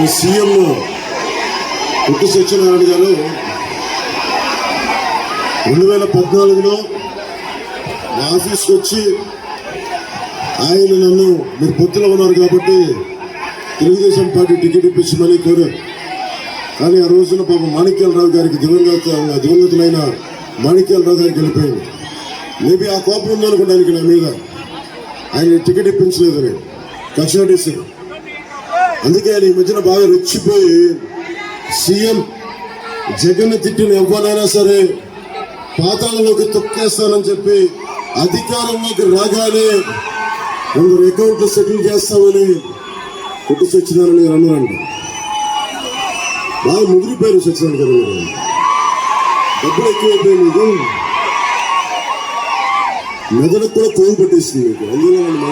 ఈ సీఎం పుట్టి సత్యనారాయణ గారు రెండు వేల పద్నాలుగులో నా ఆఫీస్కి వచ్చి ఆయన నన్ను మీరు పొత్తులో ఉన్నారు కాబట్టి తెలుగుదేశం పార్టీ టికెట్ ఇప్పించమని కోరారు కానీ ఆ రోజున పాప మాణిక్యాలరావు గారికి దివంగత దివంగతులైన మాణిక్యాలరావు గారికి వెళ్ళిపోయింది. మేబీ ఆ కోపం ఉందనుకోవడానికి నా మీద. ఆయన టికెట్ ఇప్పించలేదని. కక్ష అందుకే ఈ మధ్యన బాగా రెచ్చిపోయి సీఎం జగన్ తిట్టిన ఎవరైనా సరే పాతాలలోకి తొక్కేస్తానని చెప్పి అధికారంలోకి రాగానే కొందరు అకౌంట్లు సెటిల్ చేస్తామని కొట్టి సచ్చినారని అన్నారండి బాగా ముదిరిపోయారు సచ్చినారు కదా డబ్బులు ఎక్కువైపోయి మీకు. మెదడుకు కూడా కోరు పట్టేసింది మీకు. అందులో నన్ను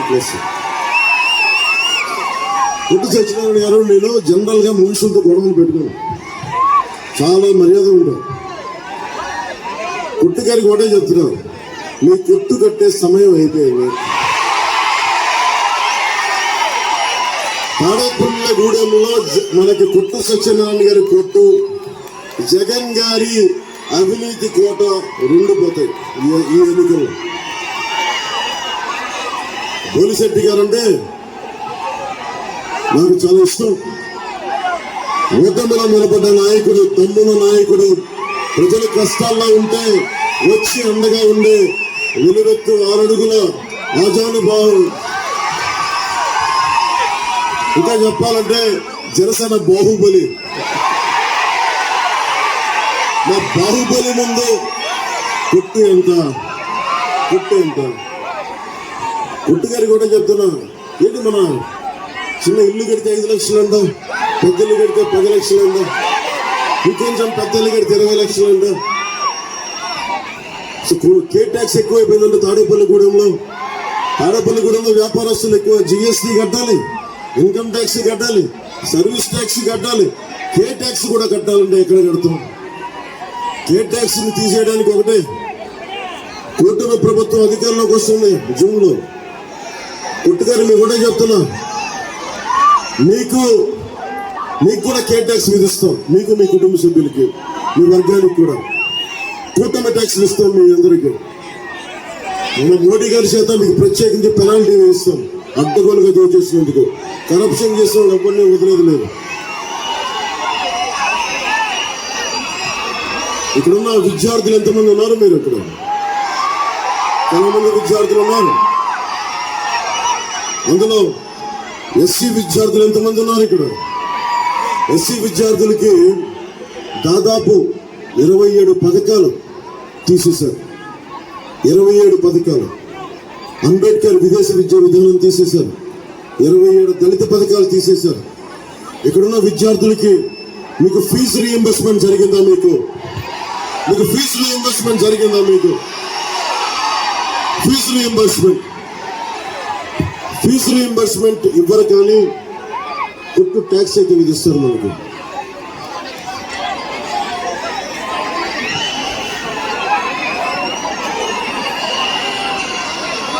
కొట్టి సత్యనారాయణ గారు నేను జనరల్గా మనుషులతో గొడవలు పెట్టుకోను చాలా మర్యాద ఉంటాను కొట్టు గారికి ఒకటే చెప్తున్నాను మీ కొట్టు కట్టే సమయం అయిపోయింది. తాడేపల్లి గూడెంలో మనకి కొట్టు సత్యనారాయణ గారి కొట్టు జగన్ గారి అవినీతి కోట రెండు పోతాయి ఈ- ఎన్నికలు ఎన్నికల్లో. పోలిశెట్టి గారు అంటే నాకు చాలా ఇష్టం ఓటమిలో నిలబడ్డ నాయకుడు తమ్ముల నాయకుడు ప్రజల కష్టాల్లో ఉంటే వచ్చి అండగా ఉండే వెలువెత్తు ఆరడుగుల ఆజానుభావం ఇంకా చెప్పాలంటే జనసేన బాహుబలి. మా బాహుబలి ముందు కొట్టు ఎంత? కొట్టు ఎంత? కొట్టు గారికి కూడా చెప్తున్నా. ఏంటి మన చిన్న ఇల్లు కడితే ఐదు లక్షలు అంట పెద్ద ఇల్లు కడితే పది లక్షలు అంట ఇంకొంచెం పెద్ద ఇల్లు కడితే ఇరవై లక్షలు అంట కే ట్యాక్స్ ఎక్కువైపోయిందంటే తాడేపల్లిగూడెంలో తాడేపల్లిగూడెంలో వ్యాపారస్తులు ఎక్కువ జిఎస్టీ కట్టాలి ఇన్కమ్ ట్యాక్స్ కట్టాలి సర్వీస్ ట్యాక్స్ కట్టాలి కే ట్యాక్స్ కూడా కట్టాలంటే ఎక్కడ కడతాం? కే ట్యాక్స్ని తీసేయడానికి ఒకటే. కూటమి ప్రభుత్వం అధికారంలోకి వస్తుంది జూన్లో. పుట్టుగారు మీకు కూడా చెప్తున్నా. మీకు మీకు కూడా కేర్ ట్యాక్స్ విధిస్తాం మీకు మీ కుటుంబ సభ్యులకి మీ వర్గానికి కూడా. కూటమి ట్యాక్స్ ఇస్తాం మీ అందరికీ. మన మోడీ గారి చేత మీకు ప్రత్యేకించి పెనాల్టీ వేస్తాం అడ్డగోలుగా దోచేసినందుకు కరప్షన్ చేసిన వాళ్ళు ఎవరిని వదిలేదు లేదు ఇక్కడున్న విద్యార్థులు ఎంతమంది ఉన్నారు మీరు ఇక్కడ? చాలా మంది విద్యార్థులు ఉన్నారు. అందులో ఎస్సీ విద్యార్థులు ఎంతమంది ఉన్నారు ఇక్కడ? ఎస్సీ విద్యార్థులకి దాదాపు ఇరవై ఏడు పథకాలు తీసేశారు. ఇరవై ఏడు పథకాలు. అంబేద్కర్ విదేశ విద్యా విధానం తీసేశారు. ఇరవై ఏడు దళిత పథకాలు తీసేశారు. ఇక్కడున్న విద్యార్థులకి మీకు ఫీజు రీఎంబర్స్మెంట్ జరిగిందా మీకు? మీకు ఫీజు రీఎంబర్స్మెంట్ జరిగిందా మీకు? ఫీజు రీఎంబర్స్మెంట్ ఫీజు రీఎంబర్స్మెంట్ ఇవ్వరు కానీ కొట్టు ట్యాక్స్ అయితే విధిస్తారు మనకు.